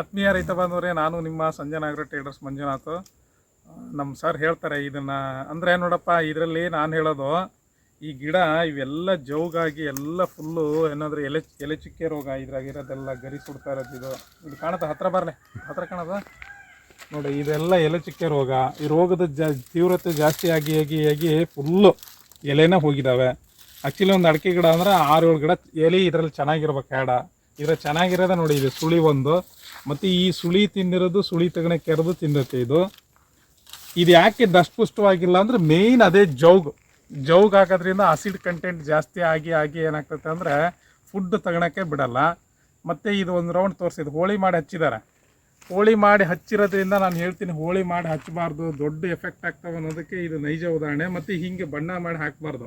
ಆತ್ಮೀಯ ರೈತ ಬಾಂಧವರೇ, ನಾನು ನಿಮ್ಮ ಸಂಜನಾಗರ ಟ್ರೇಡರ್ಸ್ ಮಂಜುನಾಥ್. ನಮ್ಮ ಸರ್ ಹೇಳ್ತಾರೆ ಇದನ್ನು. ಅಂದರೆ ನೋಡಪ್ಪ, ಇದರಲ್ಲಿ ನಾನು ಹೇಳೋದು, ಈ ಗಿಡ ಇವೆಲ್ಲ ಜೌಗಾಗಿ ಎಲ್ಲ ಫುಲ್ಲು ಏನಾದರೂ ಎಲೆ ಎಲೆ ಚುಕ್ಕೆ ರೋಗ ಇದ್ರಾಗಿರೋದೆಲ್ಲ ಗರಿ ಸುಡ್ತಾ ಇರೋದು ಇದು. ಇದು ಕಾಣುತ್ತೆ, ಹತ್ರ ಬರಲೆ, ಹತ್ರ ಕಾಣದ ನೋಡಿ, ಇದೆಲ್ಲ ಎಲೆ ಚುಕ್ಕೆ ರೋಗ. ಈ ರೋಗದ ಜಾ, ತೀವ್ರತೆ ಜಾಸ್ತಿ ಆಗಿ ಆಗಿ ಆಗಿ ಫುಲ್ಲು ಎಲೆನೇ ಹೋಗಿದ್ದಾವೆ ಆ್ಯಕ್ಚುಲಿ ಒಂದು ಅಡಿಕೆ ಗಿಡ ಅಂದ್ರೆ ಆರು ಏಳು ಗಿಡ ಎಲೆ ಇದರಲ್ಲಿ ಚೆನ್ನಾಗಿರ್ಬೇಕು ಹ್ಯಾಡ ಇದ್ರ ಚೆನ್ನಾಗಿರೋದೇ ನೋಡಿ, ಇದು ಸುಳಿ ಒಂದು. ಮತ್ತು ಈ ಸುಳಿ ತಿಂದಿರೋದು ಸುಳಿ ತಗಣೆ ಕೆರೆದು ತಿಂದತ್ತೆ ಇದು. ಇದು ಯಾಕೆ ದಷ್ಟಪುಷ್ಟವಾಗಿಲ್ಲ ಅಂದ್ರೆ ಮೇಯ್ನ್ ಅದೇ ಜೌಗು. ಜೌಗ್ ಹಾಕೋದ್ರಿಂದ ಆಸಿಡ್ ಕಂಟೆಂಟ್ ಜಾಸ್ತಿ ಆಗಿ ಆಗಿ ಏನಾಗ್ತದೆ ಅಂದರೆ ಫುಡ್ ತಗೊಳಕ್ಕೆ ಬಿಡಲ್ಲ. ಮತ್ತು ಇದು ಒಂದು ರೌಂಡ್ ತೋರಿಸಿದ್ದು ಹೋಳಿ ಮಾಡಿ ಹಚ್ಚಿದ್ದಾರೆ ಹೋಳಿ ಮಾಡಿ ಹಚ್ಚಿರೋದ್ರಿಂದ ನಾನು ಹೇಳ್ತೀನಿ, ಹೋಳಿ ಮಾಡಿ ಹಚ್ಚಬಾರ್ದು ದೊಡ್ಡ ಎಫೆಕ್ಟ್ ಆಗ್ತವೆ ಅನ್ನೋದಕ್ಕೆ ಇದು ನೈಜ ಉದಾಹರಣೆ. ಮತ್ತು ಹಿಂಗೆ ಬಣ್ಣ ಮಾಡಿ ಹಾಕಬಾರ್ದು.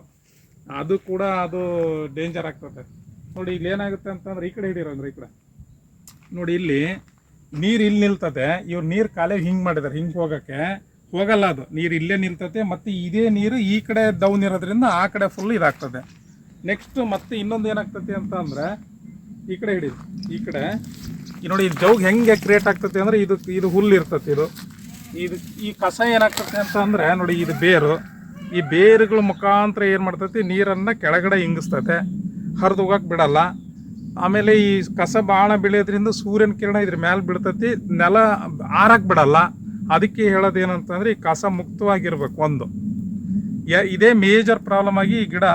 ಅದು ಕೂಡ ಅದು ಡೇಂಜರ್ ಆಗ್ತದೆ ನೋಡಿ, ಇಲ್ಲಿ ಏನಾಗುತ್ತೆ ಅಂತಂದ್ರೆ ಈ ಕಡೆ ಹಿಡೀರೋ ಅಂದ್ರೆ ಈ ಕಡೆ. ನೋಡಿ, ಇಲ್ಲಿ ನೀರು ಇಲ್ಲಿ ನಿಲ್ತದೆ ಇವ್ರು ನೀರು ಕಾಲೇ ಹಿಂಗೆ ಮಾಡಿದಾರೆ, ಹಿಂಗೆ ಹೋಗೋಕ್ಕೆ. ಹೋಗಲ್ಲ ಅದು. ನೀರು ಇಲ್ಲೇ ನಿಲ್ತತೆ, ಮತ್ತು ಇದೇ ನೀರು ಈ ಕಡೆ ಡೌನ್ ಇರೋದ್ರಿಂದ ಆ ಕಡೆ ಫುಲ್ ಇದಾಗ್ತದೆ. ನೆಕ್ಸ್ಟ್ ಮತ್ತೆ ಇನ್ನೊಂದು ಏನಾಗ್ತದೆ ಅಂತ ಅಂದ್ರೆ, ಈ ಕಡೆ ಹಿಡಿದು ಈ ಕಡೆ. ನೋಡಿ ಈ ಜೌಗ್ ಹೆಂಗೆ ಕ್ರಿಯೇಟ್ ಆಗ್ತದೆ ಅಂದರೆ ಇದು ಇದು ಹುಲ್ಲು ಇರ್ತದೆ ಇದು. ಇದು ಈ ಕಸ ಏನಾಗ್ತದೆ ಅಂತ ಅಂದ್ರೆ, ನೋಡಿ, ಇದು ಬೇರು. ಈ ಬೇರುಗಳ ಮುಖಾಂತರ ಏನು ಮಾಡ್ತೈತಿ, ನೀರನ್ನು ಕೆಳಗಡೆ ಹಿಂಗಿಸ್ತತೆ ಹರಿದು ಹೋಗಕ್ಕೆ ಬಿಡಲ್ಲ. ಆಮೇಲೆ ಈ ಕಸ ಬಾಣ ಬೆಳೆಯೋದ್ರಿಂದ ಸೂರ್ಯನ ಕಿರಣ ಇದ್ರ ಮೇಲೆ ಬೀಳ್ತೈತಿ. ನೆಲ ಆರಕ್ಕೆ ಬಿಡಲ್ಲ. ಅದಕ್ಕೆ ಹೇಳೋದು ಏನಂತಂದ್ರೆ ಈ ಕಸ ಮುಕ್ತವಾಗಿರ್ಬೇಕು ಒಂದು. ಇದೇ ಮೇಜರ್ ಪ್ರಾಬ್ಲಮ್ ಆಗಿ ಈ ಗಿಡ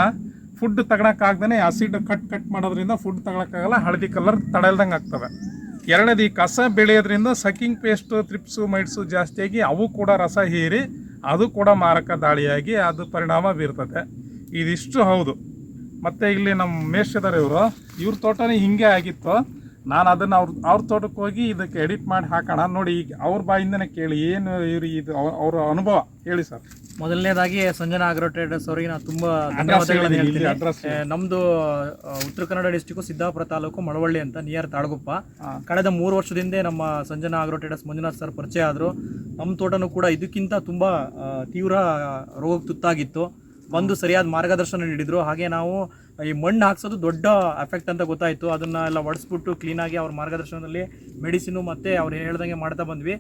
ಫುಡ್ ತಗೊಳಕ್ಕಾಗ್ದೇ ಆಸಿಡ್ ಕಟ್ ಕಟ್ ಮಾಡೋದ್ರಿಂದ ಫುಡ್ ತಗೊಳಕ್ಕಾಗಲ್ಲ, ಹಳದಿ ಕಲರ್ ತಡೆಲ್ದಂಗೆ ಆಗ್ತವೆ. ಎರಡನೇದು ಈ ಕಸ ಬೆಳೆಯೋದ್ರಿಂದ ಸಕಿಂಗ್ ಪೇಸ್ಟು ತ್ರಿಪ್ಸು ಮೈಟ್ಸು ಜಾಸ್ತಿಯಾಗಿ ಅವು ಕೂಡ ರಸ ಹೀರಿ ಅದು ಕೂಡ ಮಾರಕ ದಾಳಿಯಾಗಿ ಅದು ಪರಿಣಾಮ ಬೀರ್ತದೆ. ಇದಿಷ್ಟು ಹೌದು. ಮತ್ತೆ ಇಲ್ಲಿ ನಮ್ಮ ಮೇಷ್ಟಿದ್ದಾರೆ ಇವರು. ಇವ್ರ ತೋಟನೇ ಹಿಂಗೆ ಆಗಿತ್ತು. ನಾನು ಅದನ್ನು ಅವ್ರ ಅವ್ರ ತೋಟಕ್ಕೆ ಹೋಗಿ ಇದಕ್ಕೆ ಎಡಿಟ್ ಮಾಡಿ ಹಾಕೋಣ. ನೋಡಿ ಈಗ ಅವ್ರ ಬಾಯಿಂದನೇ ಕೇಳಿ ಏನು ಇವ್ರು ಇದು ಅವ್ರ- ಅನುಭವ ಹೇಳಿ ಸರ್. ಮೊದಲನೇದಾಗಿ ಸಂಜನಾ ಆಗ್ರೋ ಟ್ರೇಡರ್ಸ್ ಅವರಿಗೆ ನಾನು ತುಂಬ ಧನ್ಯವಾದಗಳನ್ನು ಹೇಳ್ತೀನಿ. ನಮ್ಮದು ಉತ್ತರ ಕನ್ನಡ ಡಿಸ್ಟಿಕ್ ಸಿದ್ದಾಪುರ ತಾಲೂಕು ಮಳವಳ್ಳಿ ಅಂತ ನಿಯರ್ ತಾಳಗುಪ್ಪ. ಕಳೆದ ಮೂರು ವರ್ಷದಿಂದ ನಮ್ಮ Sanjana agro traders Manjunath sir ಪರಿಚಯ ಆದ್ರು. ನಮ್ಮ ತೋಟನೂ ಕೂಡ ಇದಕ್ಕಿಂತ ತುಂಬ ತೀವ್ರ ರೋಗಕ್ಕೆ ತುತ್ತಾಗಿತ್ತು. ಬಂದು ಸರಿಯಾದ ಮಾರ್ಗದರ್ಶನ ನೀಡಿದ್ರು. ಹಾಗೆ ನಾವು ಈ ಮಣ್ಣು ಹಾಕ್ಸೋದು ದೊಡ್ಡ ಎಫೆಕ್ಟ್ ಅಂತ ಗೊತ್ತಾಯಿತು. ಅದನ್ನ ಎಲ್ಲ ಒಡಿಸ್ಬಿಟ್ಟು ಕ್ಲೀನಾಗಿ ಅವ್ರ ಮಾರ್ಗದರ್ಶನದಲ್ಲಿ ಮೆಡಿಸಿನು ಮತ್ತೆ ಅವ್ರು ಹೇಳ್ದಂಗೆ ಮಾಡ್ತಾ ಬಂದ್ವಿ.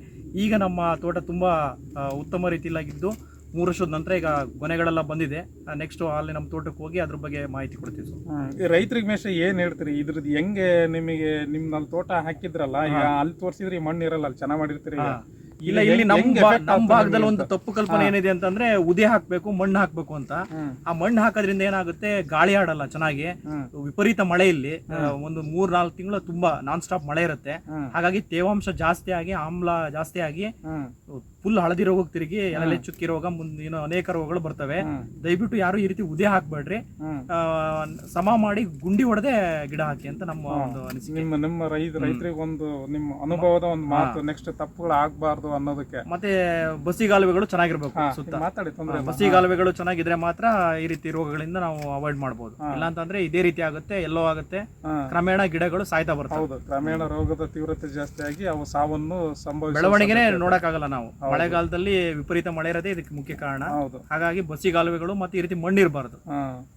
ಈಗ ನಮ್ಮ ತೋಟ ತುಂಬಾ ಉತ್ತಮ ರೀತಿಯಲ್ಲಾಗಿದ್ದು ಮೂರು ವರ್ಷದ ನಂತರ ಈಗ ಕೊನೆಗಳೆಲ್ಲ ಬಂದಿದೆ. ನೆಕ್ಸ್ಟ್ ಅಲ್ಲಿ ನಮ್ಮ ತೋಟಕ್ಕೆ ಹೋಗಿ ಅದ್ರ ಬಗ್ಗೆ ಮಾಹಿತಿ ಕೊಡ್ತೀವಿ ಸರ್. ಈ ರೈತರಿಗೆ ಮೇಷ ಏನು ಹೇಳ್ತೀರಿ? ಇದ್ರದ್ದು ಹೆಂಗೆ ನಿಮಗೆ ನಿಮ್ ಅಲ್ಲಿ ತೋಟ ಹಾಕಿದ್ರಲ್ಲ ಈಗ ಅಲ್ಲಿ ತೋರಿಸಿದ್ರೆ ಈ ಮಣ್ಣು ಇರಲ್ಲ ಅಲ್ಲಿ ಚೆನ್ನಾಗಿ ಮಾಡಿರ್ತೀರಿ. ಇಲ್ಲ ಇಲ್ಲಿ ನಮ್ ನಮ್ ಹೆಂಗ್ ಬಾ- effect ನಮ್ಮ ಆಗ್ತದೆ ಭಾಗದಲ್ಲಿ ಒಂದು ತಪ್ಪು ಕಲ್ಪನೆ ಏನಿದೆ ಅಂತಂದ್ರೆ ಉದೆ ಹಾಕ್ಬೇಕು ಮಣ್ಣು ಹಾಕ್ಬೇಕು ಅಂತ. ಆ ಮಣ್ಣು ಹಾಕೋದ್ರಿಂದ ಏನಾಗುತ್ತೆ ಗಾಳಿ ಆಡಲ್ಲ ಚೆನ್ನಾಗಿ. ಹ್ಮ್. ವಿಪರೀತ ಮಳೆ ಇಲ್ಲಿ. ಆ, ಒಂದು ಮೂರ್ ನಾಲ್ಕು ತಿಂಗಳು ತುಂಬಾ ನಾನ್ ಸ್ಟಾಪ್ ಮಳೆ ಇರುತ್ತೆ. ಹಾಗಾಗಿ ತೇವಾಂಶ ಜಾಸ್ತಿ ಆಗಿ ಆಮ್ಲ ಜಾಸ್ತಿ ಆಗಿ ಹ್ಮ್. ಫುಲ್ ಹಳದಿ ರೋಗಕ್ಕೆ ತಿರುಗಿ ಎಲೆ ಚುಕ್ಕಿ ರೋಗ ಮುಂದಿನ ಅನೇಕ ರೋಗಗಳು ಬರ್ತವೆ. ದಯವಿಟ್ಟು ಯಾರು ಈ ರೀತಿ ಉದೇ ಹಾಕ್ಬೇಡ್ರಿ. ಸಮ ಮಾಡಿ ಗುಂಡಿ ಹೊಡೆದೇ ಗಿಡ ಹಾಕಿ ಅಂತ ನಮ್ಮ ಒಂದು ಅನಿಸಿಕೆ. ನಿಮ್ಮ ನಿಮ್ಮ ರೈತ ರೈತರಿಗೆ ಒಂದು ನಿಮ್ಮ ಅನುಭವದ ಒಂದು ಮಾತು ನೆಕ್ಸ್ಟ್ ತಪ್ಪುಗಳು ಆಗ್ಬಾರ್ದು ಅನ್ನೋದಕ್ಕೆ. ಮತ್ತೆ ಬಸಿಗಾಲುವೆಗಳು ಚೆನ್ನಾಗಿರ್ಬೇಕು ಸುತ್ತ. ಮಾತಾಡಿ ತೊಂದ್ರೆ. ಬಸಿಗಾಲುವೆಗಳು ಚೆನ್ನಾಗಿದ್ರೆ ಮಾತ್ರ ಈ ರೀತಿ ರೋಗಗಳಿಂದ ನಾವು ಅವಾಯ್ಡ್ ಮಾಡ್ಬೋದು. ಇಲ್ಲಾಂತಂದ್ರೆ ಇದೇ ರೀತಿ ಆಗುತ್ತೆ ಎಲ್ಲೋ ಆಗುತ್ತೆ. ಕ್ರಮೇಣ ಗಿಡಗಳು ಸಾಯ್ತಾ ಬರ್ತವೆ. ಹೌದು ಕ್ರಮೇಣ ರೋಗದ ತೀವ್ರತೆ ಜಾಸ್ತಿ ಆಗಿ ಅವು ಸಾವನ್ನು ಸಂಭವಿಸ ಬೆಳವಣಿಗೆನೆ ನೋಡಕ್ಕಾಗಲ್ಲ ನಾವು. ಮಳೆಗಾಲದಲ್ಲಿ ವಿಪರೀತ ಮಳೆ ಇರೋದೇ ಇದಕ್ಕೆ ಮುಖ್ಯ ಕಾರಣ. ಹೌದು. ಹಾಗಾಗಿ ಬಸಿಗಾಲುವೆಗಳು ಮತ್ತೆ ಈ ರೀತಿ ಮಣ್ಣಿರಬಾರ್ದು. ಹಾ.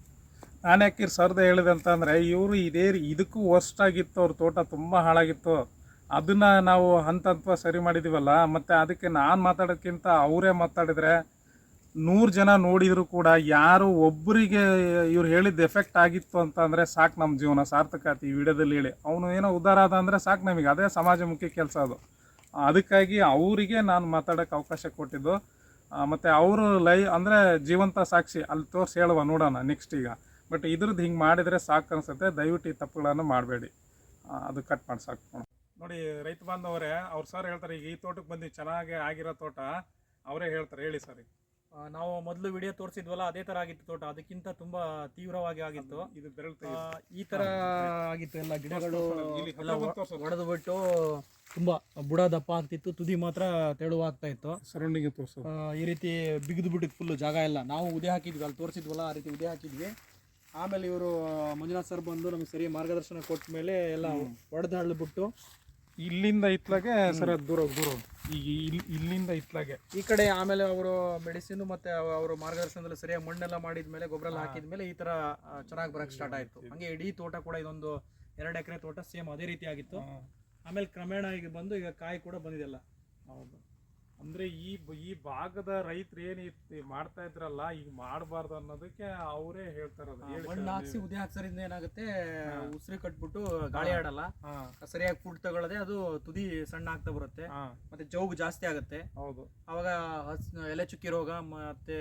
ನಾನು ಯಾಕೆ ಸರ್ದ ಹೇಳಿದೆ ಅಂತಂದರೆ ಇವರು ಇದೇ ರೀ- ಇದಕ್ಕೂ ವರ್ಸ್ಟ್ ಆಗಿತ್ತು ಅವ್ರ ತೋಟ ತುಂಬಾ ಹಾಳಾಗಿತ್ತು. ಅದನ್ನ ನಾವು ಹಂತ ಹಂತ ಸರಿ ಮಾಡಿದೀವಲ್ಲ ಮತ್ತೆ ಅದಕ್ಕೆ ನಾನು ಮಾತಾಡೋಕ್ಕಿಂತ ಅವರೇ ಮಾತಾಡಿದ್ರೆ ನೂರು ಜನ ನೋಡಿದ್ರು ಕೂಡ ಯಾರು ಒಬ್ಬರಿಗೆ ಇವ್ರು ಹೇಳಿದ ಎಫೆಕ್ಟ್ ಆಗಿತ್ತು ಅಂತಂದರೆ ಅಂದ್ರೆ ಸಾಕು ನಮ್ಮ ಜೀವನ ಸಾರ್ಥಕ ಆಯ್ತು ಈ ವಿಡಿಯೋದಲ್ಲಿ ಹೇಳಿ. ಅವನು ಏನೋ ಉದ್ಧಾರ ಆದ ಅಂದ್ರೆ ಸಾಕು ನಮಗೆ. ಅದೇ ಸಮಾಜಮುಖಿ ಕೆಲಸ ಅದು. ಅದಕ್ಕಾಗಿ ಅವರಿಗೆ ನಾನು ಮಾತಾಡೋಕೆ ಅವಕಾಶ ಕೊಟ್ಟಿದ್ದು. ಮತ್ತು ಅವರು ಲೈ, ಅಂದರೆ ಜೀವಂತ ಸಾಕ್ಷಿ, ಅಲ್ಲಿ ತೋರಿಸಿ ಹೇಳುವ ನೋಡೋಣ ನೆಕ್ಸ್ಟ್ ಈಗ. ಬಟ್ ಇದ್ರದ್ದು ಹಿಂಗೆ ಮಾಡಿದರೆ ಸಾಕು ಅನಿಸುತ್ತೆ. ದಯವಿಟ್ಟು ಈ ತಪ್ಪುಗಳನ್ನು ಮಾಡಬೇಡಿ. ಅದು ಕಟ್ ಮಾಡಿ, ಸಾಕು ನೋಡಿ, ರೈತ ಬಾಂಧವರೇ, ಅವ್ರು ಸರ್ ಹೇಳ್ತಾರೆ, ಈಗ ಈ ತೋಟಕ್ಕೆ ಬಂದು ಚೆನ್ನಾಗಿ ಆಗಿರೋ ತೋಟ. ಅವರೇ ಹೇಳ್ತಾರೆ, ಹೇಳಿ ಸರ್ ನಾವು ಮೊದಲು ವಿಡಿಯೋ ತೋರಿಸಿದ್ವಲ್ಲ ಅದೇ ತರ ಆಗಿತ್ತು ತೋಟ. ಅದಕ್ಕಿಂತ ತುಂಬಾ ತೀವ್ರವಾಗಿ ಆಗಿತ್ತು. ಇದು ಬೆರಳು ಈ ತರ ಆಗಿತ್ತು. ಎಲ್ಲ ಗಿಡಗಳು. ಒಡೆದು ಬಿಟ್ಟು ತುಂಬಾ ಬುಡ ದಪ್ಪ ಆಗ್ತಿತ್ತು. ತುದಿ ಮಾತ್ರ ತೆಳುವಾಗ್ತಾ ಇತ್ತು. ಸರೌಂಡಿಂಗ್ ಈ ರೀತಿ ಬಿಗಿದು ಬಿಟ್ಟಿತ್ತು ಫುಲ್ ಜಾಗ ಎಲ್ಲ ನಾವು ಉದೇ ಹಾಕಿದ್ವಿ ಅಲ್ಲಿ ತೋರಿಸಿದ್ವಲ್ಲ ಆ ರೀತಿ ಉದೆ ಹಾಕಿದ್ವಿ. ಆಮೇಲೆ ಇವರು ಮಂಜುನಾಥ್ ಸರ್ ಬಂದು ನಮಗೆ ಸರಿ ಮಾರ್ಗದರ್ಶನ ಕೊಟ್ಟ ಮೇಲೆ ಎಲ್ಲ ಒಡೆದು ಹಳ್ಳಿಬಿಟ್ಟು ಇಲ್ಲಿಂದ ಇತ್ಲಾಗೆ ಸರ್ ದೂರ ದೂರ ಈಗ ಇಲ್ಲಿ ಇಲ್ಲಿಂದ ಇತ್ಲಾಗೆ. ಈ ಕಡೆ ಆಮೇಲೆ ಅವರು ಮೆಡಿಸಿನ್ ಮತ್ತೆ ಅವರು ಮಾರ್ಗದರ್ಶನದಲ್ಲಿ ಸರಿಯಾಗಿ ಮಣ್ಣೆಲ್ಲ ಮಾಡಿದ್ಮೇಲೆ ಗೊಬ್ಬರ ಎಲ್ಲ ಹಾಕಿದ್ಮೇಲೆ ಈ ತರ ಚೆನ್ನಾಗಿ ಬರಕ್ ಸ್ಟಾರ್ಟ್ ಆಯ್ತು. ಹಂಗೆ ಇಡೀ ತೋಟ ಕೂಡ ಇದೊಂದು ಎರಡು ಎಕರೆ ತೋಟ ಸೇಮ್ ಅದೇ ರೀತಿ ಆಗಿತ್ತು. ಆಮೇಲೆ ಕ್ರಮೇಣ ಈಗ ಬಂದು ಈಗ ಕಾಯಿ ಕೂಡ ಬಂದಿದೆಲ್ಲ ಹೌದು. ಅಂದ್ರೆ ಈ ಈ ಭಾಗದ ರೈತರು ಏನ್ ಇತ್ತು ಮಾಡ್ತಾ ಇದ್ರಲ್ಲ ಈಗ ಮಾಡಬಾರ್ದು ಅನ್ನೋದಕ್ಕೆ ಅವರೇ ಹೇಳ್ತಾರದು ಹೇಳಿ ಮಣ್ಣು ಹಾಕ್ಸಿ ಉದಿ ಹಾಕ್ಸೋದ್ರಿಂದ ಏನಾಗುತ್ತೆ ಉಸಿರು ಕಟ್ಬಿಟ್ಟು ಗಾಳಿ ಆಡಲ್ಲ. ಸರಿಯಾಗಿ ಫುಡ್ ತಗೊಳ್ಳದೆ ಅದು ತುದಿ ಸಣ್ಣ ಆಗ್ತಾ ಬರುತ್ತೆ. ಮತ್ತೆ ಜೌಗ್ ಜಾಸ್ತಿ ಆಗುತ್ತೆ. ಹೌದು. ಅವಾಗ ಎಲೆ ಚುಕ್ಕಿ ರೋಗ ಮತ್ತೆ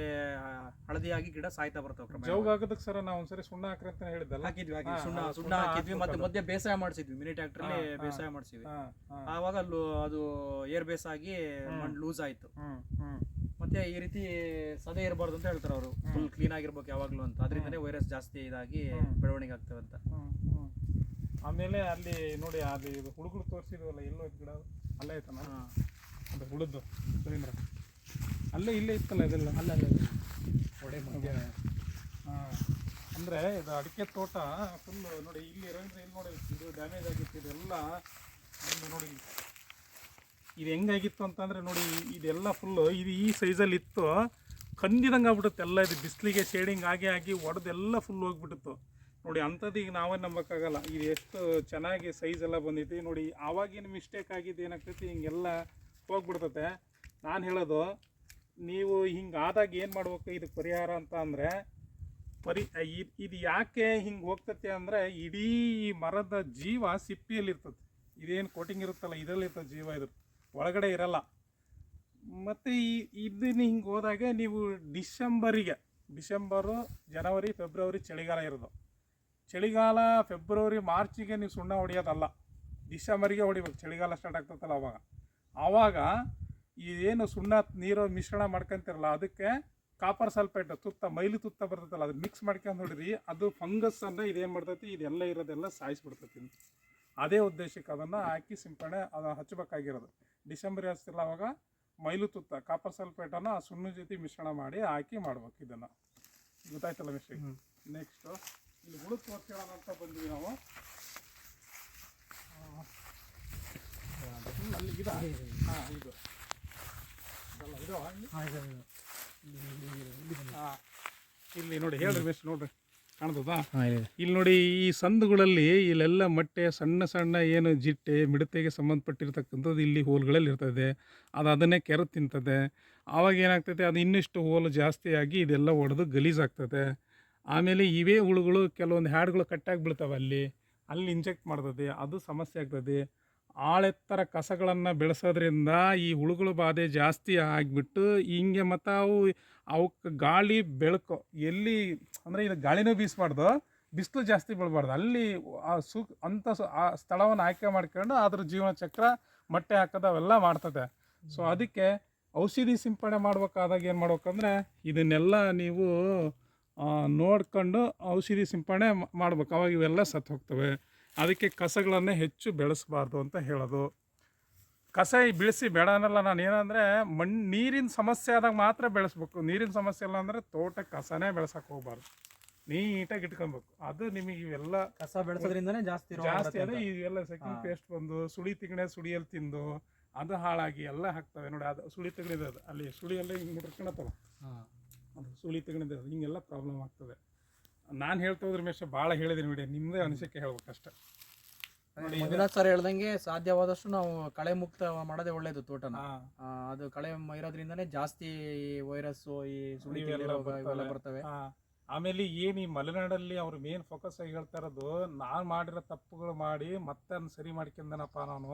ಹಳದಿಯಾಗಿ ಗಿಡ ಸಾಯ್ತಾ ಬರ್ತವೆ ಜೋಗ ಆಗೋದಕ್ಕೆ ಸರ್ ನಾವು ಒಂದ್ಸರಿ ಸುಣ್ಣ ಹಾಕ್ರಿ ಅಂತ ಹೇಳಿದ್ದಲ್ಲ? ಹಾಕಿದ್ವಿ ಸುಣ್ಣ ಸುಣ್ಣ ಹಾಕಿದ್ವಿ. ಮತ್ತೆ ಮಧ್ಯ ಬೇಸಾಯ ಮಾಡಿಸಿದ್ವಿ. ಮಿನಿ ಹಾ. ಬೇಸಾಯ ಮಾಡಿಸಿದ್ವಿ. ಆವಾಗ ಅಲ್ಲೂ ಅದು ಏರ್ ಬೇಸ್ ಆಗಿ ಮಣ್ಣು ಲೂಸ್ ಆಯ್ತು. ಮತ್ತೆ ಈ ರೀತಿ ಸದೇ ಇರಬಾರ್ದು ಅಂತ ಹೇಳ್ತಾರೆ ಅವರು. ಫುಲ್ ಕ್ಲೀನ್ ಆಗಿರ್ಬೇಕು ಯಾವಾಗ್ಲೂ ಅಂತ. ಅದರಿಂದನೇ ವೈರಸ್ ಜಾಸ್ತಿ ಇದಾಗಿ ಬೆಳವಣಿಗೆ ಆಗ್ತವೆ ಅಂತ. ಆಮೇಲೆ ಅಲ್ಲಿ ನೋಡಿ ಅಲ್ಲಿ ಇದು ಹುಡುಗರು ತೋರಿಸಿದ್ವಲ್ಲ ಎಲ್ಲೋ ಗಿಡ ಅಲ್ಲೇ ಐತನ. ಅದು ಹುಳದ್ದು ಸುರೇಂದ್ರ. ಅಲ್ಲೇ ಇಲ್ಲೇ ಇತ್ತಲ್ಲ ಇದೆಲ್ಲ? ಅಲ್ಲ. ಒಡೆ ಹಾಂ. ಅಂದರೆ ಇದು ಅಡಿಕೆ ತೋಟ ಫುಲ್ ನೋಡಿ ಇಲ್ಲಿ ರವೀಂದ್ರ ಇಲ್ಲಿ ನೋಡಿ ಇದು ಡ್ಯಾಮೇಜ್ ಆಗಿತ್ತು ಇದೆಲ್ಲ. ನೋಡಿ. ಇದು ಹೆಂಗಾಗಿತ್ತು ಅಂತಂದರೆ ನೋಡಿ, ಇದೆಲ್ಲ ಫುಲ್ಲು ಇದು ಈ ಸೈಜಲ್ಲಿ ಇತ್ತು. ಕಂದಿದಂಗೆ ಆಗ್ಬಿಡುತ್ತೆ ಎಲ್ಲ, ಇದು ಬಿಸಿಲಿಗೆ ಶೇಡಿಂಗ್ ಆಗಿ ಆಗಿ ಒಡೆದೆಲ್ಲ ಫುಲ್ ಹೋಗ್ಬಿಟ್ಟಿತ್ತು ನೋಡಿ ಅಂಥದ್ದು ಈಗ ನಾವೇ ನಂಬೋಕ್ಕಾಗಲ್ಲ. ಇದು ಎಷ್ಟು ಚೆನ್ನಾಗಿ ಸೈಜ್ ಎಲ್ಲ ಬಂದೈತಿ ನೋಡಿ, ಆವಾಗಿನ ಮಿಸ್ಟೇಕ್ ಆಗಿದ್ದು ಏನಾಗ್ತೈತಿ, ಹಿಂಗೆಲ್ಲ ಹೋಗ್ಬಿಡ್ತತೆ. ನಾನು ಹೇಳೋದು, ನೀವು ಹಿಂಗೆ ಆದಾಗ ಏನು ಮಾಡ್ಬೇಕು ಇದಕ್ಕೆ ಪರಿಹಾರ ಅಂತ ಅಂದರೆ, ಪರಿ ಇದ್- ಯಾಕೆ ಹಿಂಗೆ ಹೋಗ್ತತೆ ಅಂದರೆ, ಇಡೀ ಮರದ ಜೀವ ಸಿಪ್ಪಿಯಲ್ಲಿರ್ತದೆ ಇದೇನು ಕೋಟಿಂಗ್ ಇರುತ್ತಲ್ಲ ಇದರಲ್ಲಿರ್ತದೆ ಜೀವ ಇದು. ಒಳಗಡೆ ಇರಲ್ಲ. ಮತ್ತು ಈ ಇದನ್ನ ಹಿಂಗೆ ಹೋದಾಗ ನೀವು ಡಿಸೆಂಬರಿಗೆ, ಡಿಸೆಂಬರು, ಜನವರಿ, ಫೆಬ್ರವರಿ ಚಳಿಗಾಲ ಇರೋದು. ಚಳಿಗಾಲ ಫೆಬ್ರವರಿ, ಮಾರ್ಚಿಗೆ ನೀವು ಸುಣ್ಣ ಹೊಡಿಯೋದಲ್ಲ. ಡಿಸೆಂಬರಿಗೆ ಹೊಡಿಬೇಕು. ಚಳಿಗಾಲ ಸ್ಟಾರ್ಟ್ ಆಗ್ತದಲ್ಲ ಅವಾಗ. ಆವಾಗ ಏನು ಸುಣ್ಣ ನೀರು ಮಿಶ್ರಣ ಮಾಡ್ಕೊಂತಿರಲ್ಲ, ಅದಕ್ಕೆ ಕಾಪರ್ ಸಲ್ಫೇಟ್ ತುತ್ತ, ಮೈಲಿ ತುತ್ತ ಬರ್ತೈತಲ್ಲ ಅದು ಮಿಕ್ಸ್ ಮಾಡ್ಕೊಂಡು ನೋಡಿರಿ, ಅದು ಫಂಗಸ್ ಅಂದರೆ ಇದೇನು ಮಾಡ್ತೈತಿ, ಇದೆಲ್ಲ ಇರೋದೆಲ್ಲ ಸಾಯಿಸ್ಬಿಡ್ತೈತಿ ಅದೇ ಉದ್ದೇಶಕ್ಕೆ ಅದನ್ನು ಹಾಕಿ ಸಿಂಪಡಣೆ ಅದು ಹಚ್ಚಬೇಕಾಗಿರೋದು ಡಿಸೆಂಬರ್ ಹಚ್ತಿಲ್ಲ ಅವಾಗ ಮೈಲು ತುತ್ತ ಕಾಪರ್ ಸಲ್ಫೇಟನ್ನು ಆ ಸುಣ್ಣ ಜೊತೆ ಮಿಶ್ರಣ ಮಾಡಿ ಹಾಕಿ ಮಾಡ್ಬೇಕು ಇದನ್ನು. ಗೊತ್ತಾಯ್ತಲ್ಲ ಮಿಸ್ಟೇಕ್ ನೆಕ್ಸ್ಟು ಇಲ್ಲಿ ಹುಳು ತೋರ್ಸ್ಕೊಳ್ಳೋಣ ಅಂತ ಬಂದ್ವಿ ನಾವು. ಅಲ್ಲಿ ಗಿಡ. ಹಾಂ ಇದು. ಇದು. ಹಾ. ಇಲ್ಲಿ ನೋಡಿ ಹೇಳ್ರಿ ಮಿಸ್ ನೋಡ್ರಿ. ಕಾಣ್ತದಾ ಇಲ್ಲಿ ನೋಡಿ ಈ ಸಂದುಗಳಲ್ಲಿ ಇಲ್ಲೆಲ್ಲ ಮೊಟ್ಟೆ ಸಣ್ಣ ಸಣ್ಣ ಏನು ಜಿಟ್ಟೆ ಮಿಡತೆಗೆ ಸಂಬಂಧಪಟ್ಟಿರ್ತಕ್ಕಂಥದ್ದು ಇಲ್ಲಿ ಹೋಲ್ಗಳಲ್ಲಿ ಇರ್ತದೆ. ಅದು ಅದನ್ನೇ ಕೆರೆ ತಿಂತದೆ. ಆವಾಗ ಏನಾಗ್ತದೆ ಅದು ಇನ್ನಿಷ್ಟು ಹೋಲು ಜಾಸ್ತಿಯಾಗಿ ಆಗಿ ಇದೆಲ್ಲ ಒಡೆದು ಗಲೀಜಾಗ್ತದೆ. ಆಮೇಲೆ ಇವೇ ಹುಳುಗಳು ಕೆಲವೊಂದು ಹ್ಯಾಡ್ಗಳು ಕಟ್ಟಾಗಿ ಬೀಳ್ತವೆ ಅಲ್ಲಿ. ಅಲ್ಲಿ ಇಂಜೆಕ್ಟ್ ಮಾಡ್ತದೆ. ಅದು ಸಮಸ್ಯೆ ಆಗ್ತದೆ. ಆಳೆತ್ತರ ಕಸಗಳನ್ನು ಬೆಳೆಸೋದ್ರಿಂದ ಈ ಹುಳುಗಳ ಬಾಧೆ ಜಾಸ್ತಿ ಆಗಿಬಿಟ್ಟು ಹಿಂಗೆ ಮತ್ತು ಅವು ಅವಕ್ಕೆ ಗಾಳಿ ಬೆಳಕು ಎಲ್ಲಿ ಅಂದರೆ ಇದು ಗಾಳಿನೂ ಬೀಸಬಾರ್ದು ಬಿಸಿಲು ಜಾಸ್ತಿ ಬೀಳಬಾರ್ದು. ಅಲ್ಲಿ ಆ ಸು ಅಂಥ ಸು- ಆ ಸ್ಥಳವನ್ನು ಆಯ್ಕೆ ಮಾಡ್ಕೊಂಡು ಅದ್ರ ಜೀವನ ಚಕ್ರ ಮೊಟ್ಟೆ ಹಾಕೋದು ಅವೆಲ್ಲ ಮಾಡ್ತದೆ. ಸೊ ಅದಕ್ಕೆ ಔಷಧಿ ಸಿಂಪಡಣೆ ಮಾಡ್ಬೇಕಾದಾಗ ಏನು ಮಾಡ್ಬೇಕಂದ್ರೆ ಇದನ್ನೆಲ್ಲ ನೀವು ನೋಡ್ಕೊಂಡು ಔಷಧಿ ಸಿಂಪಡಣೆ ಮಾಡ್ಬೇಕು. ಅವಾಗ ಇವೆಲ್ಲ ಸತ್ತು ಹೋಗ್ತವೆ. ಅದಕ್ಕೆ ಕಸಗಳನ್ನೇ ಹೆಚ್ಚು ಬೆಳೆಸಬಾರ್ದು ಅಂತ ಹೇಳೋದು. ಕಸ ಬೆಳೆಸಿ ಬೇಡ ಅನ್ನಲ್ಲ ನಾನು. ಏನಂದರೆ ಮಣ್ಣು ನೀರಿನ ಸಮಸ್ಯೆ ಆದಾಗ ಮಾತ್ರ ಬೆಳೆಸ್ಬೇಕು. ನೀರಿನ ಸಮಸ್ಯೆ ಇಲ್ಲ ಅಂದರೆ ತೋಟಕ್ಕೆ ಕಸನೇ ಬೆಳೆಸಕ್ಕೆ ಹೋಗ್ಬಾರ್ದು. ನೀಟಾಗಿ ಇಟ್ಕೊಬೇಕು. ಅದು ನಿಮಗೆ ಇವೆಲ್ಲ ಕಸ ಬೆಳೆಸೋದ್ರಿಂದನೇ ಜಾಸ್ತಿ ಜಾಸ್ತಿ ಅದೇ. ಇವೆಲ್ಲ ಸೆಕೆಂಡ್ ಪೇಸ್ಟ್ ಬಂದು ಸುಳಿ ತಿಗಣೆ ಸುಳಿಯಲ್ಲಿ ತಿಂದು ಅದು ಹಾಳಾಗಿ ಎಲ್ಲ ಹಾಕ್ತವೆ. ನೋಡಿ ಅದು ಸುಳಿ ತಗಣಿದೆ ಅದು. ಅಲ್ಲಿ ಸುಳಿಯಲ್ಲೇ ಹಿಂಗೆ ಮುಟ್ಕೊಳತ್ತಲ್ಲ ಅದು ಸುಳಿ ತಗಣಿದೆ ಅದು. ಹಿಂಗೆಲ್ಲ ಪ್ರಾಬ್ಲಮ್ ಆಗ್ತದೆ. ನಾನು ಹೇಳ್ತಾ ಹೋದ್ರೆ ಮೇಷ ಭಾಳ ಹೇಳಿದೀನಿ ನೋಡಿ ನಿಮ್ಮದೇ ಅನಿಸಿಕೆ ಹೇಳ್ಬೇಕಷ್ಟೆ. ಮಂಜುನಾಥ್ ಸರ್ ಹೇಳ್ದಂಗೆ ಸಾಧ್ಯವಾದಷ್ಟು ನಾವು ಕಳೆ ಮುಕ್ತ ಮಾಡೋದೇ ಒಳ್ಳೇದು ತೋಟನ. ಆ, ಅದು ಕಳೆ ಇರೋದ್ರಿಂದನೇ ಜಾಸ್ತಿ ವೈರಸ್ ಈ ಸುಳಿ ಇವೆಲ್ಲ ಬರ್ತವೆ. ಆಮೇಲೆ ಏನು ಈ ಮಲೆನಾಡಲ್ಲಿ ಅವ್ರ ಮೇನ್ ಫೋಕಸ್ ಆಗಿ ಹೇಳ್ತಾ ಇರೋದು ನಾನು ಮಾಡಿರೋ ತಪ್ಪುಗಳು ಮಾಡಿ ಮತ್ತೆ ಸರಿ ಮಾಡ್ಕೊಂಡನಪ್ಪ ನಾನು.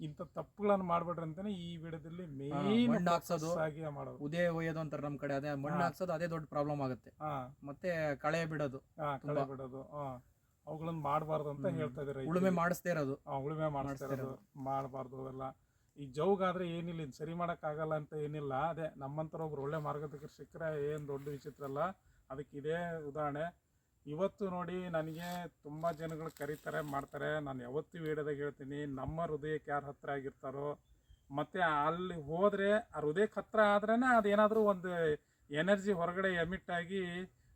ಇಂಥ ತಪ್ಪುಗಳನ್ನು ಮಾಡ್ಬೇಡ್ರಿ ಅಂತಾನೆ ಈ ವಿಡದಲ್ಲಿ ಮೇನ್ ಮಣ್ಣು ಹಾಕ್ಸೋದು. ಆಗಿ ಮಾಡೋದು. ಉದೇ ಒಯ್ಯೋದು ಅಂತಾರೆ ನಮ್ಮ ಕಡೆ ಅದೇ ಮಣ್ಣು ಹಾಕ್ಸೋದು ಅದೇ ದೊಡ್ಡ ಪ್ರಾಬ್ಲಮ್ ಆಗುತ್ತೆ. ಹಾ. ಮತ್ತೆ ಕಳೆ ಬಿಡೋದು ಹಾ ಕಳೆ ಬಿಡೋದು ಹಾ. ಅವುಗಳನ್ನ ಮಾಡಬಾರ್ದು ಅಂತ ಹೇಳ್ತಾ ಇದಾರೆ ಉಳುಮೆ ಮಾಡಿಸ್ದೇ ಇರೋದು. ಆ, ಉಳುಮೆ ಮಾಡಿಸ್ತಾ ಇರೋದು. ಮಾಡಬಾರ್ದು ಅವೆಲ್ಲ. ಈ ಜೌಗಾದ್ರೆ ಏನಿಲ್ಲ ಇದು ಸರಿ ಆಗಲ್ಲ ಅಂತ ಏನಿಲ್ಲ. ಅದೇ ನಮ್ಮಂತರ ಒಬ್ರು ಒಳ್ಳೆ ಮಾರ್ಗದರ್ಶಕರ ಸಿಕ್ಕರೆ ಏನು ದೊಡ್ಡ ವಿಚಿತ್ರ ಅಲ್ಲ. ಅದಕ್ಕೆ ಇದೇ ಉದಾಹರಣೆ. ಇವತ್ತು ನೋಡಿ ನನಗೆ ತುಂಬ ಜನಗಳು ಕರೀತಾರೆ, ಮಾಡ್ತಾರೆ. ನಾನು ಯಾವತ್ತೂ ವೀಡಿಯೋದಾಗ ಹೇಳ್ತೀನಿ, ನಮ್ಮ ಹೃದಯಕ್ಕೆ ಯಾರು ಹತ್ರ ಆಗಿರ್ತಾರೋ, ಮತ್ತು ಅಲ್ಲಿ ಹೋದರೆ ಆ ಹೃದಯಕ್ಕೆ ಹತ್ರ ಆದ್ರೇ ಅದೇನಾದರೂ ಒಂದು ಎನರ್ಜಿ ಹೊರಗಡೆ ಎಮಿಟ್ ಆಗಿ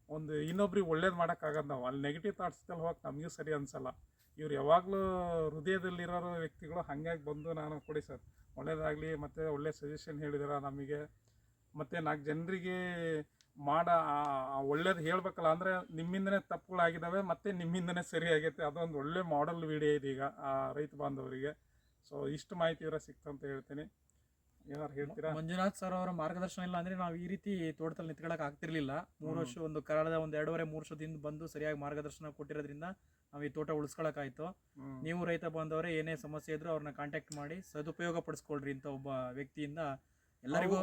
ಒಂದು ಇನ್ನೊಬ್ರಿಗೆ ಒಳ್ಳೇದು ಮಾಡೋಕ್ಕಾಗದು ನಾವು. ಅಲ್ಲಿ ನೆಗೆಟಿವ್ ಥಾಟ್ಸ್ದಲ್ಲಿ ಹೋಗಿ ನಮಗೂ ಸರಿ ಅನಿಸಲ್ಲ. ಇವ್ರು ಯಾವಾಗಲೂ ಹೃದಯದಲ್ಲಿರೋ ವ್ಯಕ್ತಿಗಳು ಹಾಗಾಗಿ ಬಂದು ನಾನು ಕೊಡಿ ಸರ್, ಒಳ್ಳೇದಾಗಲಿ, ಮತ್ತು ಒಳ್ಳೆ ಸಜೆಷನ್ ಹೇಳಿದಿರ ನಮಗೆ. ಮತ್ತು ನಾಲ್ಕು ಜನರಿಗೆ ಮಾಡ ಒಳ್ಳೇದು ಹೇಳ್ಬೇಕಲ್ಲ ಅಂದರೆ ನಿಮ್ಮಿಂದನೇ ತಪ್ಪುಗಳಾಗಿದ್ದಾವೆ ಮತ್ತು ನಿಮ್ಮಿಂದನೇ ಸರಿ ಆಗೈತೆ ಅದೊಂದು ಒಳ್ಳೆ ಮಾಡೆಲ್ ವಿಡಿಯೋ ಇದೆ ಈಗ ಆ ರೈತ ಬಾಂಧವರಿಗೆ. ಸೊ ಇಷ್ಟು ಮಾಹಿತಿ ಇವರ ಸಿಕ್ತಂತ ಹೇಳ್ತೀನಿ. ಏನಾರು ಹೇಳ್ತೀರಾ? ಮಂಜುನಾಥ್ ಸರ್ ಅವರ ಮಾರ್ಗದರ್ಶನ ಇಲ್ಲ ಅಂದ್ರೆ ನಾವು ಈ ರೀತಿ ತೋಟದಲ್ಲಿ ನಿಂತ್ಕೊಳಕ್ ಆಗ್ತಿರ್ಲಿಲ್ಲ. ಮೂರು ವರ್ಷ ಒಂದು ಕಳೆದ ಒಂದು ಎರಡೂವರೆ ಮೂರು ವರ್ಷದಿಂದ ಬಂದು ಸರಿಯಾಗಿ ಮಾರ್ಗದರ್ಶನ ಕೊಟ್ಟಿರೋದ್ರಿಂದ ನಾವು ಈ ತೋಟ ಉಳಿಸ್ಕೊಳಕಾಯ್ತು. ನೀವು ರೈತ ಬಾಂಧವರೇ ಏನೇ ಸಮಸ್ಯೆ ಇದ್ರೂ ಅವ್ರನ್ನ ಕಾಂಟ್ಯಾಕ್ಟ್ ಮಾಡಿ ಸದುಪಯೋಗ ಪಡಿಸ್ಕೊಳ್ರಿ ಅಂತ ಒಬ್ಬ ವ್ಯಕ್ತಿಯಿಂದ ಎಲ್ಲರಿಗೂ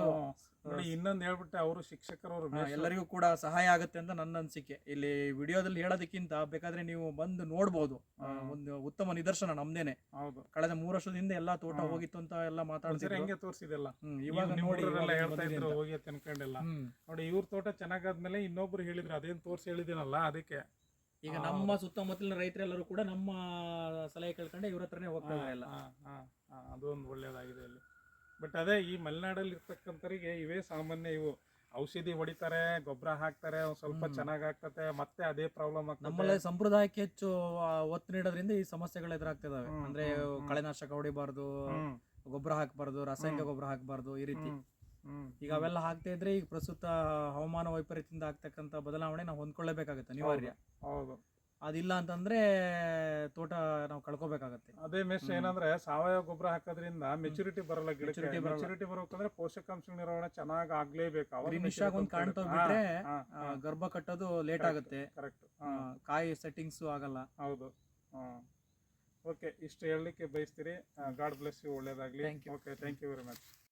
ನೋಡಿ ಇನ್ನೊಂದು ಹೇಳ್ಬಿಟ್ಟೆ ಅವರು ಶಿಕ್ಷಕರವರು ಎಲ್ಲರಿಗೂ ಕೂಡ ಸಹಾಯ ಆಗುತ್ತೆ ಅಂತ ನನ್ನ ಅನಿಸಿಕೆ. ಇಲ್ಲಿ ವಿಡಿಯೋದಲ್ಲಿ ಹೇಳೋದಕ್ಕಿಂತ ಬೇಕಾದ್ರೆ ನೀವು ಬಂದು ನೋಡ್ಬೋದು. ಒಂದು ಉತ್ತಮ ನಿದರ್ಶನ ನಮ್ದೇನೆ. ಹೌದು. ಕಳೆದ ಮೂರು ವರ್ಷದಿಂದ ಎಲ್ಲಾ ತೋಟ ಹೋಗಿತ್ತು ಅಂತ ಎಲ್ಲ ಮಾತಾಡ್ತಾರೆ ಮಾತಾಡ್ತಿದ್ರು. ಹೆಂಗೆ ತೋರಿಸಿದೆಲ್ಲ? ಇವಾಗ ನೋಡಿ ಹೇಳ್ತಾ ಇದ್ರು. ಹೋಗಿ ಅನ್ಕೊಂಡಿಲ್ಲ. ನೋಡಿ ಇವ್ರ ತೋಟ ಚೆನ್ನಾಗಾದ್ಮೇಲೆ ಇನ್ನೊಬ್ರು ಹೇಳಿದ್ರು ಅದೇನ್ ತೋರ್ಸಿ ಹೇಳಿದಿನಲ್ಲ ಅದಕ್ಕೆ. ಈಗ ನಮ್ಮ ಸುತ್ತಮುತ್ತಲಿನ ರೈತರೆಲ್ಲರೂ ಕೂಡ ನಮ್ಮ ಸಲಹೆ ಕೇಳ್ಕೊಂಡೆ ಇವ್ರ ಹತ್ರನೇ ಹೋಗ್ತಾ ಇಲ್ಲ ಅದೊಂದು ಒಳ್ಳೇದಾಗಿದೆ ಇಲ್ಲಿ. ಬಟ್ ಅದೇ ಈ ಮಲೆನಾಡಲ್ಲಿ ಇರ್ತಕ್ಕಂಥವ್ರಿಗೆ ಇವೇ ಸಾಮಾನ್ಯ ಇವು. ಔಷಧಿ ಹೊಡಿತಾರೆ ಗೊಬ್ಬರ ಹಾಕ್ತಾರೆ ಒಂದ್ ಸ್ವಲ್ಪ ಚೆನ್ನಾಗ್ ಆಗ್ತತೆ ಮತ್ತೆ ಅದೇ ಪ್ರಾಬ್ಲಮ್ ಆಗ್ತದೆ ನಮ್ಮಲ್ಲಿ ಸಂಪ್ರದಾಯಕ್ಕೆ ಹೆಚ್ಚು ಒತ್ತು ನೀಡೋದ್ರಿಂದ ಈ ಸಮಸ್ಯೆಗಳು ಎದುರಾಗ್ತಿದಾವೆ. ಅಂದ್ರೆ ಕಳೆನಾಶಕ ಹೊಡಿಬಾರ್ದು ಗೊಬ್ಬರ ಹಾಕಬಾರ್ದು ರಾಸಾಯನಿಕ ಗೊಬ್ಬರ ಹಾಕಬಾರ್ದು ಈ ರೀತಿ. ಈಗ ಅವೆಲ್ಲ ಹಾಕ್ತಾ ಇದ್ರೆ ಈಗ ಪ್ರಸ್ತುತ ಹವಾಮಾನ ವೈಪರೀತ್ಯದಿಂದ ಆಗ್ತಕ್ಕಂತ ಬದಲಾವಣೆ ನಾವು ಹೊಂದ್ಕೊಳ್ಳೇಬೇಕಾಗತ್ತೆ ಅನಿವಾರ್ಯ. ಹೌದು. ಅದಿಲ್ಲ ಅಂತಂದ್ರೆ ತೋಟ ನಾವು ಕಳ್ಕೊಬೇಕಾಗತ್ತೆ. ಅದೇ ಮೆಸ್ ಏನಂದ್ರೆ ಸಾವಯವ ಗೊಬ್ಬರ ಹಾಕೋದ್ರಿಂದ ಮೆಚುರಿಟಿ ಬರಲ್ಲ ಗಿಡಕ್ಕೆ. ಮೆಚುರಿಟಿ ಬರಬೇಕಂದ್ರೆ ಪೋಷಕಾಂಶ ನಿರ್ವಹಣೆ ಚೆನ್ನಾಗಿ ಆಗ್ಲೇಬೇಕು. ಅವಾಗ ಗ್ರೀನಿಶ್ ಆಗಿ ಒಂದು ಕಾಣ್ತಾ ಬಿಟ್ರೆ ಗರ್ಭ ಕಟ್ಟೋದು ಲೇಟ್ ಆಗುತ್ತೆ. ಕರೆಕ್ಟ್ ಕಾಯಿ ಸೆಟ್ಟಿಂಗ್ಸ್ ಆಗಲ್ಲ. ಹೌದು. ಓಕೆ ಇಷ್ಟು ಹೇಳಲಿಕ್ಕೆ ಬಯಸ್ತೀರಿ. ಗಾಡ್ ಬ್ಲೆಸ್ ಯು ಒಳ್ಳೇದಾಗ್ಲಿ. Okay thank you very much